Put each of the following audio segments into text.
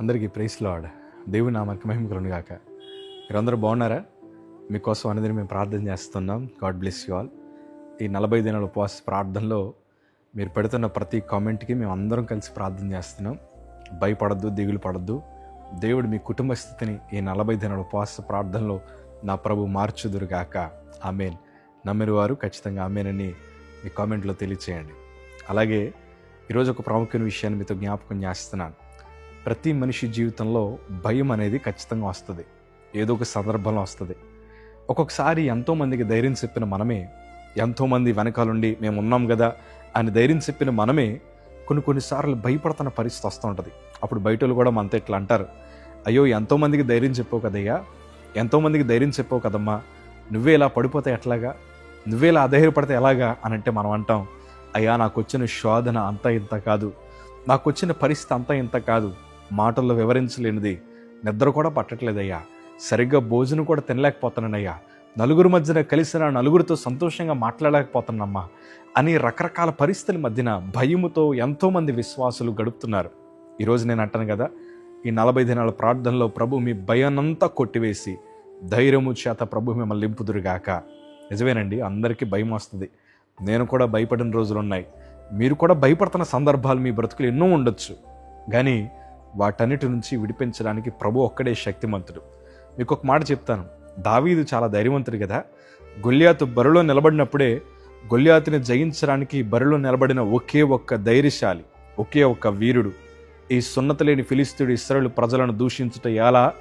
అందరికీ price lord. దేవుని నామకి మహిమ కలుగును గాక. మీరందరూ బాగున్నారా? మీకోసం అనేది మేము ప్రార్థన చేస్తున్నాం. God bless you all. ఈ నలభై దినాల ఉపవాస ప్రార్థనలో మీరు పెడుతున్న ప్రతి కామెంట్కి మేము అందరం కలిసి ప్రార్థన చేస్తున్నాం. భయపడద్దు దిగులు పడద్దు. దేవుడు మీ కుటుంబ స్థితిని ఈ నలభై దినాల ఉపవాస ప్రార్థనలో నా ప్రభు మార్చుదురుగాక ఆమెన్. నమ్మిన వారు ఖచ్చితంగా ఆమెనని మీ కామెంట్లో తెలియచేయండి. అలాగే ఈరోజు ఒక ప్రాముఖ్యమైన విషయాన్ని మీతో జ్ఞాపకం చేస్తున్నాను. ప్రతి మనిషి జీవితంలో భయం అనేది ఖచ్చితంగా వస్తుంది. ఏదో ఒక సందర్భంలో వస్తుంది. ఒక్కొక్కసారి ఎంతోమందికి ధైర్యం చెప్పిన మనమే ఎంతోమంది వెనకాలండి మేము ఉన్నాం కదా అని ధైర్యం చెప్పిన మనమే కొన్ని కొన్నిసార్లు భయపడుతున్న పరిస్థితి వస్తూ ఉంటుంది. అప్పుడు బయట వాళ్ళు కూడా మనతో ఇట్లా అంటారు. అయ్యో ఎంతోమందికి ధైర్యం చెప్పావు కదయ్యా ఎంతోమందికి ధైర్యం చెప్పావు కదమ్మా నువ్వే ఇలా పడిపోతే ఎట్లాగా నువ్వే ఇలా అధైర్యపడితే ఎలాగా? అని అంటే మనం అంటాం అయ్యా నాకు వచ్చిన శోధన అంతా ఇంత కాదు నాకు వచ్చిన పరిస్థితి అంతా ఇంత కాదు మాటల్లో వివరించలేనిది. నిద్ర కూడా పట్టట్లేదయ్యా. సరిగ్గా భోజనం కూడా తినలేకపోతున్నానయ్యా. నలుగురు మధ్యన కలిసిన నలుగురితో సంతోషంగా మాట్లాడలేకపోతున్నామ్మా అని రకరకాల పరిస్థితుల మధ్యన భయముతో ఎంతోమంది విశ్వాసులు గడుపుతున్నారు. ఈరోజు నేను అంటాను కదా ఈ నలభై దినాల ప్రార్థనలో ప్రభు మీ భయానంతా కొట్టివేసి ధైర్యము చేత ప్రభు మిమ్మల్ని నింపుదురుగాక. నిజమేనండి అందరికీ భయం వస్తుంది. నేను కూడా భయపడిన రోజులు ఉన్నాయి. మీరు కూడా భయపడుతున్న సందర్భాలు మీ బ్రతుకులు ఎన్నో ఉండొచ్చు. కానీ వాటన్నిటి నుంచి విడిపించడానికి ప్రభు ఒక్కడే శక్తిమంతుడు. మీకు ఒక మాట చెప్తాను. దావీదు చాలా ధైర్యవంతుడు కదా? గొల్లియాతు బరిలో నిలబడినప్పుడే గొల్లియాతుని జయించడానికి బరిలో నిలబడిన ఒకే ఒక్క ధైర్యశాలి ఒకే ఒక్క వీరుడు ఈ సున్నతలేని లేని ఇస్రాయలు ప్రజలను దూషించుట ఎలా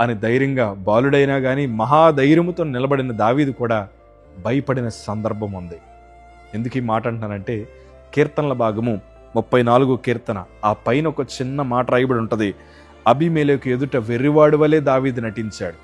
అని ధైర్యంగా బాలుడైనా కానీ మహాధైర్యముతో నిలబడిన దావీదు కూడా భయపడిన సందర్భం ఉంది. ఎందుకు ఈ మాట అంటున్నానంటే కీర్తనల భాగము ముప్పై నాలుగు కీర్తన. ఆ పైన ఒక చిన్న మాట రాయబడి ఉంటుంది. అభిమేలకు ఎదుట వెర్రివాడు వలె దావీదు నటించాడు.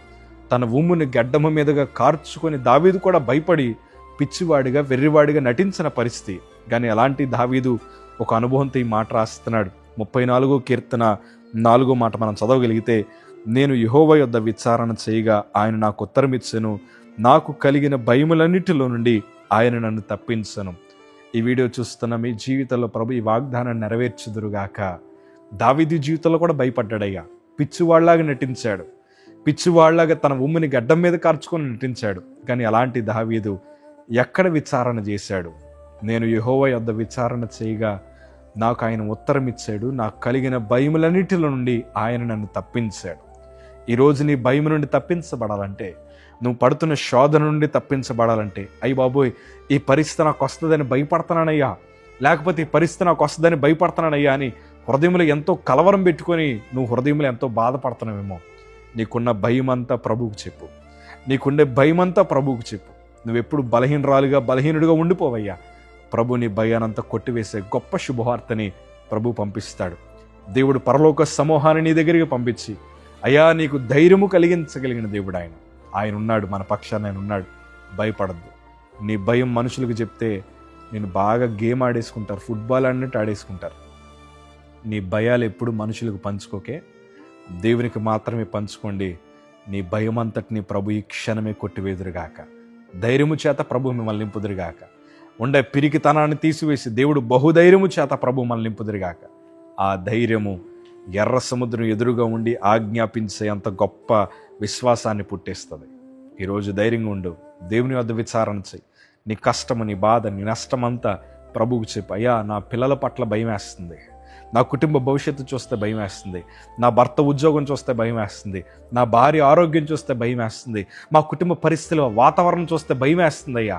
తన ఉమ్ముని గడ్డము మీదుగా కార్చుకొని దావీదు కూడా భయపడి పిచ్చివాడిగా వెర్రివాడిగా నటించిన పరిస్థితి. కానీ అలాంటి దావీదు ఒక అనుభవంతో ఈ మాట రాస్తున్నాడు. ముప్పై నాలుగో కీర్తన నాలుగో మాట మనం చదవగలిగితే నేను యహోవ యొద్ద విచారణ చేయగా ఆయన నాకు ఉత్తరం ఇచ్చాను నాకు కలిగిన భయములన్నిటిలో నుండి ఆయన నన్ను తప్పించను. ఈ వీడియో చూస్తున్న మీ జీవితంలో ప్రభు ఈ వాగ్దానాన్ని నెరవేర్చుదురుగాక. దావిది జీవితంలో కూడా భయపడ్డాడయ్యా. పిచ్చివాళ్ళాగా నటించాడు. పిచ్చివాళ్ళాగా తన ఉమ్మిని గడ్డం మీద కార్చుకొని నటించాడు. కానీ అలాంటి దావీదు ఎక్కడ విచారణ చేశాడు? నేను యహోవ యొద్ద విచారణ చేయగా నాకు ఆయన ఉత్తరం ఇచ్చాడు. నాకు కలిగిన భయములన్నిటిలో నుండి ఆయన నన్ను తప్పించాడు. ఈరోజు నీ భయం నుండి తప్పించబడాలంటే నువ్వు పడుతున్న శోధన నుండి తప్పించబడాలంటే అయ్యి బాబోయ్ ఈ పరిస్థితి నాకు వస్తుందని భయపడుతున్నానయ్యా లేకపోతే ఈ పరిస్థితి నాకు వస్తుందని భయపడుతున్నానయ్యా అని హృదయంలో ఎంతో కలవరం పెట్టుకొని నువ్వు హృదయంలో ఎంతో బాధపడుతున్నావేమో నీకున్న భయం అంతా ప్రభువుకు చెప్పు. నీకుండే భయం అంతా ప్రభువుకు చెప్పు. నువ్వెప్పుడు బలహీనరాలుగా బలహీనుడిగా ఉండిపోవయ్యా. ప్రభు నీ భయానంతా కొట్టివేసే గొప్ప శుభవార్తని ప్రభు పంపిస్తాడు. దేవుడు పరలోక సమూహాన్ని నీ దగ్గరికి పంపించి అయ్యా నీకు ధైర్యము కలిగించగలిగిన దేవుడు ఆయన. ఆయన ఉన్నాడు మన పక్షాన్ని ఆయన ఉన్నాడు. భయపడద్దు. నీ భయం మనుషులకు చెప్తే నేను బాగా గేమ్ ఆడేసుకుంటారు ఫుట్బాల్ అన్నట్టు ఆడేసుకుంటారు. నీ భయాలు ఎప్పుడు మనుషులకు పంచుకోకే. దేవునికి మాత్రమే పంచుకోండి. నీ భయం అంతటిని ప్రభు ఈ క్షణమే కొట్టివేదురుగాక. ధైర్యము చేత ప్రభు మిమ్మల్ని నింపుదురుగాక. ఉండే పిరికితనాన్ని తీసివేసి దేవుడు బహుధైర్యము చేత ప్రభు మనల్ని నింపుదురుగాక. ఆ ధైర్యము ఎర్ర సముద్రం ఎదురుగా ఉండి ఆజ్ఞాపించే అంత గొప్ప విశ్వాసాన్ని పుట్టిస్తుంది. ఈరోజు ధైర్యంగా ఉండు. దేవుని వద్ద విచారణ చేయి నీ కష్టము నీ బాధ నీ నష్టమంతా ప్రభువుకు చెప్పు. అయ్యా నా పిల్లల పట్ల భయం వేస్తుంది నా కుటుంబ భవిష్యత్తు చూస్తే భయం వేస్తుంది నా భర్త ఉద్యోగం చూస్తే భయం వేస్తుంది నా భార్య ఆరోగ్యం చూస్తే భయం వేస్తుంది మా కుటుంబ పరిస్థితులు వాతావరణం చూస్తే భయం వేస్తుంది అయ్యా.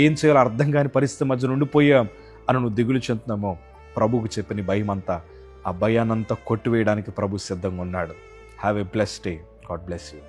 ఏం చేయాలో అర్థం కాని పరిస్థితి మధ్య ఉండిపోయాం అని నువ్వు దిగులు చెందుతున్నామో ప్రభువుకు చెప్పిన భయం అంతా ఆ భయానంతా కొట్టివేయడానికి ప్రభు సిద్ధంగా ఉన్నాడు. Have a bless day God bless you